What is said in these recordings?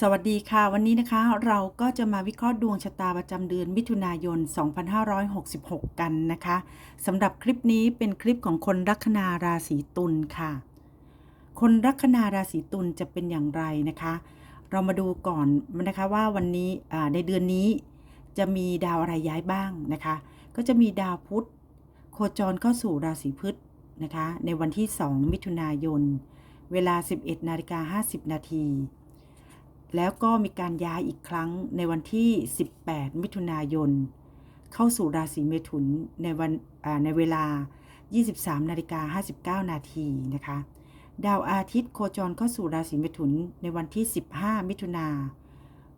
สวัสดีค่ะ วันนี้นะคะเราก็จะมาวิเคราะห์ดวงชะตาประจำเดือนมิถุนายน 2566 กันนะคะสำหรับคลิปนี้เป็นคลิปของคนลัคนาราศีตุลค่ะ คนลัคนาราศีตุลจะเป็นอย่างไรนะคะ เรามาดูก่อนนะคะว่าวันนี้ในเดือนนี้จะมีดาวอะไรย้ายบ้างนะคะ ก็จะมีดาวพุธโคจรเข้าสู่ราศีพฤษนะคะ ในวันที่ 2 มิถุนายน เวลา 11นาฬิกา50นาที แล้วก็มีการย้ายอีกครั้งในวันที่ 18 มิถุนายน เข้าสู่ราศีเมถุนในวันในเวลา 23 นาฬิกา 59 นาทีนะคะ ดาวอาทิตย์โคจรเข้าสู่ราศีเมถุนในวันที่ 15 มิถุนา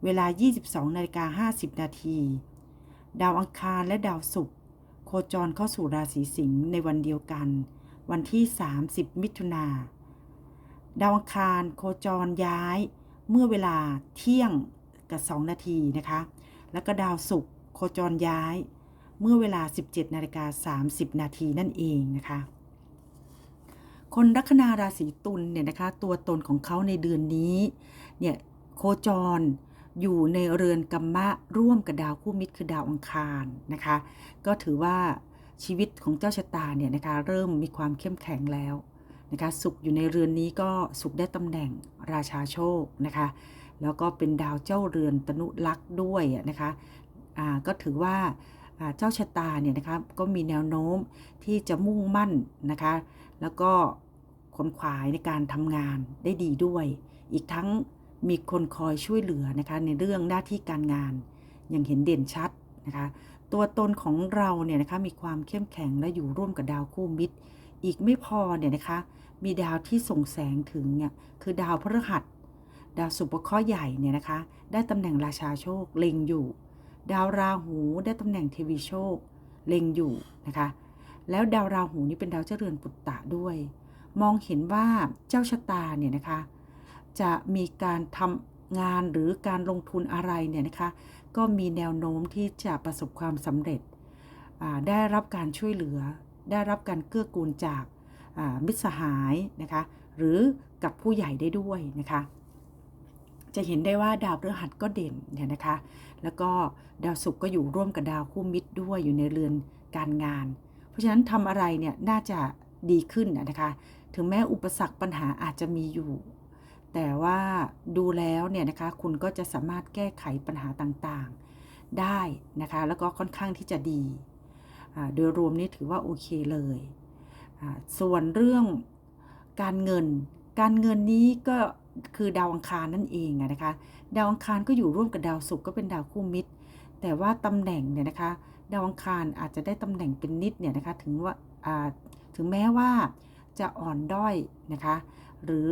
เวลา 22 นาฬิกา 50 นาที ดาวอังคารและดาวศุกร์โคจรเข้าสู่ราศีสิงห์ในวันเดียวกัน วันที่ 30 มิถุนาดาวอังคารโคจรย้าย เมื่อเวลาเที่ยงกับ 2 นาทีนะคะ แล้วก็ดาวศุกร์โคจรย้าย เมื่อเวลา 17นาฬิกา30 นาทีนั่นเองนะคะ คนลัคนาราศีตุลเนี่ยนะคะ ตัวตนของเขาในเดือนนี้ เนี่ยโคจรอยู่ในเรือนกัมมะร่วมกับดาวคู่มิตรคือดาวอังคารนะคะ ก็ถือว่าชีวิตของเจ้าชะตาเนี่ยนะคะ เริ่มมีความเข้มแข็งแล้ว นะคะสุขอยู่ในเรือนนี้ก็สุขได้ตำแหน่งราชาโชคนะคะแล้วก็เป็นดาวเจ้าเรือนตนุลักษ์ด้วยนะคะอ่าก็ถือว่าอ่าเจ้าชะตาเนี่ยนะคะก็มีแนวโน้มที่จะมุ่งมั่นนะคะแล้วก็ขนขวายในการทำงานได้ดีด้วย อีกทั้งมีคนคอยช่วยเหลือนะคะในเรื่องหน้าที่การงานอย่างเห็นเด่นชัดนะคะ ตัวตนของเราเนี่ยนะคะมีความเข้มแข็งและอยู่ร่วมกับดาวคู่มิตร อีกไม่พอเนี่ยนะคะมีดาวที่ส่งแสงถึงเนี่ยคือดาวพฤหัส ดาวสุภเคราะห์ใหญ่เนี่ยนะคะได้ตำแหน่งราชาโชคเล็งอยู่ ดาวราหูได้ตำแหน่งเทวีโชคเล็งอยู่นะคะ แล้วดาวราหูนี่เป็นดาวเจ้าเรือนปุตตะด้วย มองเห็นว่าเจ้าชะตาเนี่ยนะคะจะมีการทำงานหรือการลงทุนอะไรเนี่ยนะคะ ก็มีแนวโน้มที่จะประสบความสำเร็จ ได้รับการช่วยเหลือ ได้รับการเกื้อกูลจากมิตรสหายนะคะหรือกับผู้ใหญ่ได้ด้วยนะคะจะเห็นได้ว่าดาวพฤหัสก็เด่นเนี่ยนะคะ แล้วก็ดาวศุกร์ก็อยู่ร่วมกับดาวคู่มิตรด้วยอยู่ในเรือนการงาน เพราะฉะนั้นทำอะไรเนี่ยน่าจะดีขึ้นนะคะ ถึงแม้อุปสรรคปัญหาอาจจะมีอยู่ แต่ว่าดูแล้วเนี่ยนะคะคุณก็จะสามารถแก้ไขปัญหาต่างๆได้นะคะ แล้วก็ค่อนข้างที่จะดีโดยรวมนี่ถือว่าโอเคเลย ส่วนเรื่องการเงิน การเงินนี้ก็คือดาวอังคารนั่นเองนะคะ ดาวอังคารก็อยู่ร่วมกับดาวศุกร์ก็เป็นดาวคู่มิตร แต่ว่าตำแหน่งเนี่ยนะคะ ดาวอังคารอาจจะได้ตำแหน่งเป็นนิดเนี่ยนะคะถึงว่าถึงแม้ว่าจะอ่อนด้อยนะคะ หรือ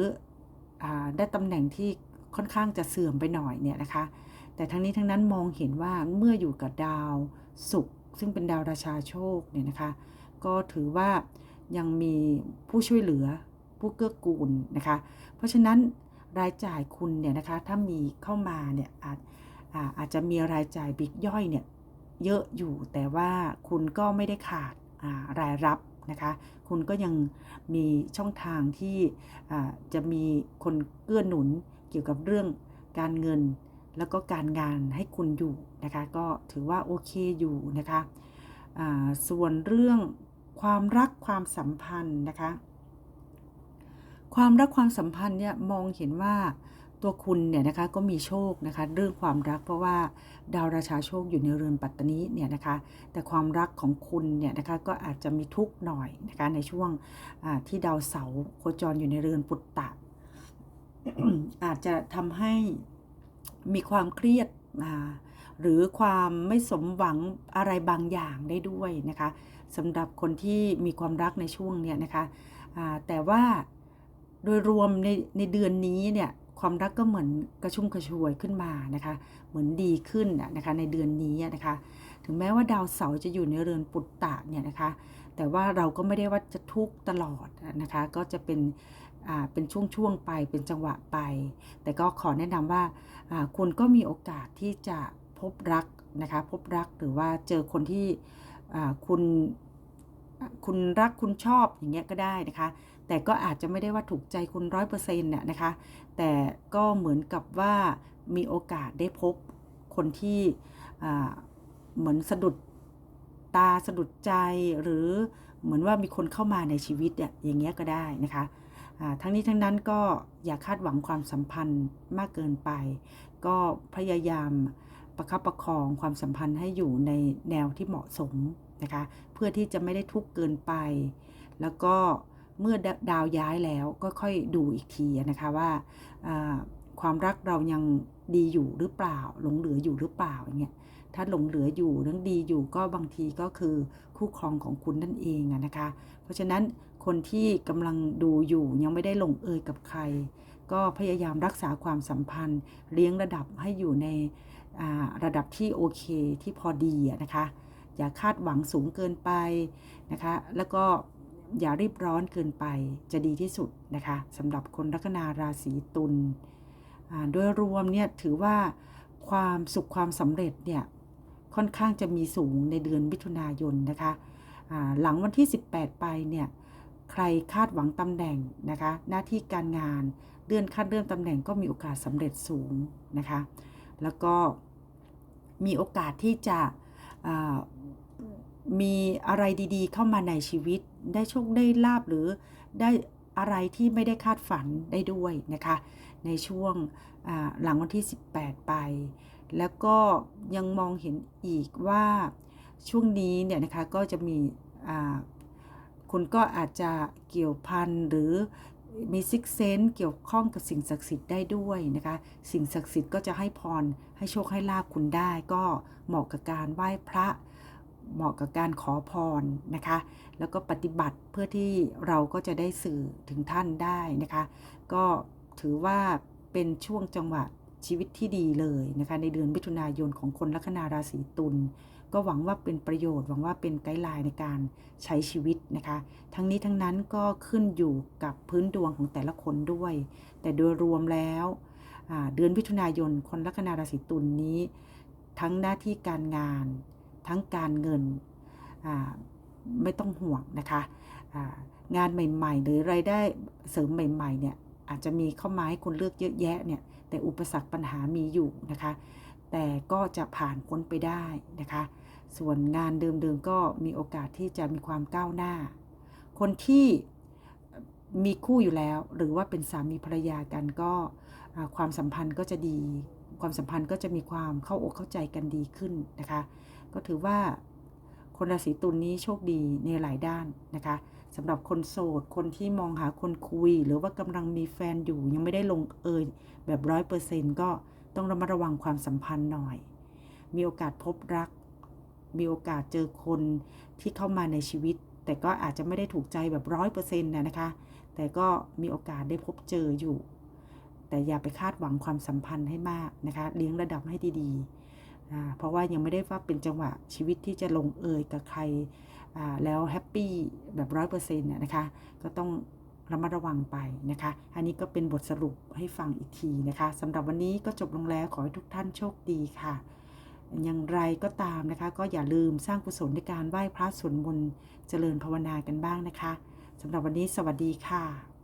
ได้ตำแหน่งที่ค่อนข้างจะเสื่อมไปหน่อยเนี่ยนะคะ แต่ทั้งนี้ทั้งนั้นมองเห็นว่าเมื่ออยู่กับดาวศุกร์ซึ่งเป็นดาวราชาโชคเนี่ยนะคะ ก็ถือว่ายังมีผู้ช่วยเหลือผู้เกื้อกูลนะคะ เพราะฉะนั้นรายจ่ายคุณเนี่ยนะคะถ้ามีเข้ามาเนี่ยอาจอาจจะมีรายจ่ายบิ๊กย่อยเนี่ยเยอะอยู่แต่ว่าคุณก็ไม่ได้ขาดารายรับ นะคะ คุณก็ยังมีช่องทางที่จะมีคนเกื้อหนุนเกี่ยวกับเรื่องการเงิน แล้วก็การงานให้คุณอยู่นะคะ ก็ถือว่าโอเคอยู่นะคะส่วนเรื่องความรักความสัมพันธ์นะคะ ความรักความสัมพันธ์เนี่ยมองเห็นว่า ตัวคุณเนี่ยนะคะก็มีโชคนะคะเรื่องความรักเพราะว่าดาวราชาโชคอยู่ในเรือนปัตตานีเนี่ยนะคะแต่ความรักของคุณเนี่ยนะคะก็อาจจะมีทุกข์หน่อยนะคะในช่วงที่ดาวเสาโคจรอยู่ในเรือนปุตตะ อาจจะทำให้มีความเครียดหรือความไม่สมหวังอะไรบางอย่างได้ด้วยนะคะสำหรับคนที่มีความรักในช่วงเนี้ยนะคะแต่ว่าโดยรวมในในเดือนนี้เนี่ย ความรักก็เหมือนกระชุ่มกระชวยขึ้นมานะคะ เหมือนดีขึ้นนะคะในเดือนนี้นะคะ ถึงแม้ว่าดาวเสาร์จะอยู่ในเรือนปุตตะเนี่ยนะคะ แต่ว่าเราก็ไม่ได้ว่าจะทุกตลอดนะคะ ก็จะเป็นเป็นช่วงๆไปเป็นจังหวะไป แต่ก็ขอแนะนำว่าคุณก็มีโอกาสที่จะพบรักนะคะ พบรักหรือว่าเจอคนที่คุณ คุณรักคุณชอบอย่างเงี้ยก็ได้นะคะ แต่ก็อาจจะไม่ได้ว่าถูกใจคุณร้อยเปอร์เซ็นต์น่ะนะคะ แต่ก็เหมือนกับว่ามีโอกาสได้พบคนที่เหมือนสะดุดตาสะดุดใจหรือเหมือนว่ามีคนเข้ามาในชีวิตเนี่ยอย่างเงี้ยก็ได้นะคะทั้งนี้ทั้งนั้นก็อย่าคาดหวังความสัมพันธ์มากเกินไป ก็พยายามประคับประคองความสัมพันธ์ให้อยู่ในแนวที่เหมาะสม นะคะเพื่อที่จะไม่ได้ทุกข์เกินไป แล้วก็เมื่อดาวย้ายแล้วก็ค่อยดูอีกทีนะคะว่าความรักเรายังดีอยู่หรือเปล่า หลงเหลืออยู่หรือเปล่าอย่างเงี้ยถ้าหลงเหลืออยู่ยังดีอยู่ก็บางทีก็คือคู่ครองของคุณนั่นเองนะคะ เพราะฉะนั้นคนที่กำลังดูอยู่ยังไม่ได้ลงเอยกับใคร ก็พยายามรักษาความสัมพันธ์ เลี้ยงระดับให้อยู่ในระดับที่โอเคที่พอดีนะคะ อย่าคาดหวังสูงเกินไปนะคะ แล้วก็อย่ารีบร้อนเกินไปจะดีที่สุดนะคะสำหรับคนลัคนาราศีตุลโดยรวมเนี่ยถือว่าความสุขความสำเร็จเนี่ยค่อนข้างจะมีสูงในเดือนมิถุนายนนะคะหลังวันที่ 18 ไปเนี่ยใครคาดหวังตำแหน่งนะคะหน้าที่การงานเลื่อนขั้นเลื่อนตำแหน่งก็มีโอกาสสำเร็จสูงนะคะ แล้วก็มีโอกาสที่จะ มีอะไรดีๆ เข้ามาในชีวิต ได้โชคได้ลาบหรือได้อะไรที่ไม่ได้คาดฝันได้ด้วยนะคะ ในช่วงหลังวันที่ 18 ไป แล้วก็ยังมองเห็นอีกว่าช่วงนี้เนี่ยนะคะก็จะมีคุณก็อาจจะเกี่ยวพันหรือมีซิกเซนเกี่ยวข้องกับสิ่งศักดิ์สิทธิ์ได้ด้วยนะคะ สิ่งศักดิ์สิทธิ์ก็จะให้พรให้โชคให้ลาบคุณได้ ก็เหมาะกับการไหว้พระ เหมาะกับการขอพรนะคะ แล้วก็ปฏิบัติเพื่อที่เราก็จะได้สื่อถึงท่านได้นะคะ ก็ถือว่าเป็นช่วงจังหวะชีวิตที่ดีเลยนะคะ ในเดือนมิถุนายนของคนลัคนาราศีตุลก็หวังว่าเป็นประโยชน์หวังว่าเป็นไกด์ไลน์ในการใช้ชีวิตนะคะ ทั้งนี้ทั้งนั้นก็ขึ้นอยู่กับพื้นดวงของแต่ละคนด้วย แต่โดยรวมแล้วเดือนมิถุนายนคนลัคนาราศีตุลนี้ ทั้งหน้าที่การงาน ทั้งการเงินไม่ต้องห่วงนะคะงานใหม่ ๆ หรือรายได้เสริมใหม่ๆเนี่ยอาจจะมีเข้ามาให้คุณเลือกเยอะแยะเนี่ยแต่อุปสรรคปัญหามีอยู่นะคะ แต่ก็จะผ่านพ้นไปได้นะคะ ส่วนงานเดิมๆก็มีโอกาสที่จะมีความก้าวหน้า คนที่มีคู่อยู่แล้ว หรือว่าเป็นสามีภรรยากันก็ความสัมพันธ์ก็จะดี ความสัมพันธ์ก็จะมีความเข้าอกเข้าใจกันดีขึ้นนะคะ ก็ถือว่าคนราศีตุลนี้โชคดีในหลายด้านนะคะสำหรับคนโสด คนที่มองหาคนคุย หรือว่ากำลังมีแฟนอยู่ยังไม่ได้ลงเอยแบบร้อยเปอร์เซ็นต์ก็ต้องระมัดระวังความสัมพันธ์หน่อย มีโอกาสพบรัก มีโอกาสเจอคนที่เข้ามาในชีวิต แต่ก็อาจจะไม่ได้ถูกใจแบบร้อยเปอร์เซ็นต์นะคะ แต่ก็มีโอกาสได้พบเจออยู่ แต่อย่าไปคาดหวังความสัมพันธ์ให้มากนะคะ เลี้ยงระดับให้ดีๆ เพราะว่ายังไม่ได้ว่าเป็นจังหวะชีวิตที่จะลงเอยกับใครแล้วแฮปปี้แบบร้อยเปอร์เซ็นต์นะคะ ก็ต้องระมัดระวังไปนะคะ อันนี้ก็เป็นบทสรุปให้ฟังอีกทีนะคะสำหรับวันนี้ก็จบลงแล้วขอให้ทุกท่านโชคดีค่ะ อย่างไรก็ตามนะคะ ก็อย่าลืมสร้างกุศลในการไหว้พระสวดมนต์เจริญภาวนากันบ้างนะคะสำหรับวันนี้สวัสดีค่ะ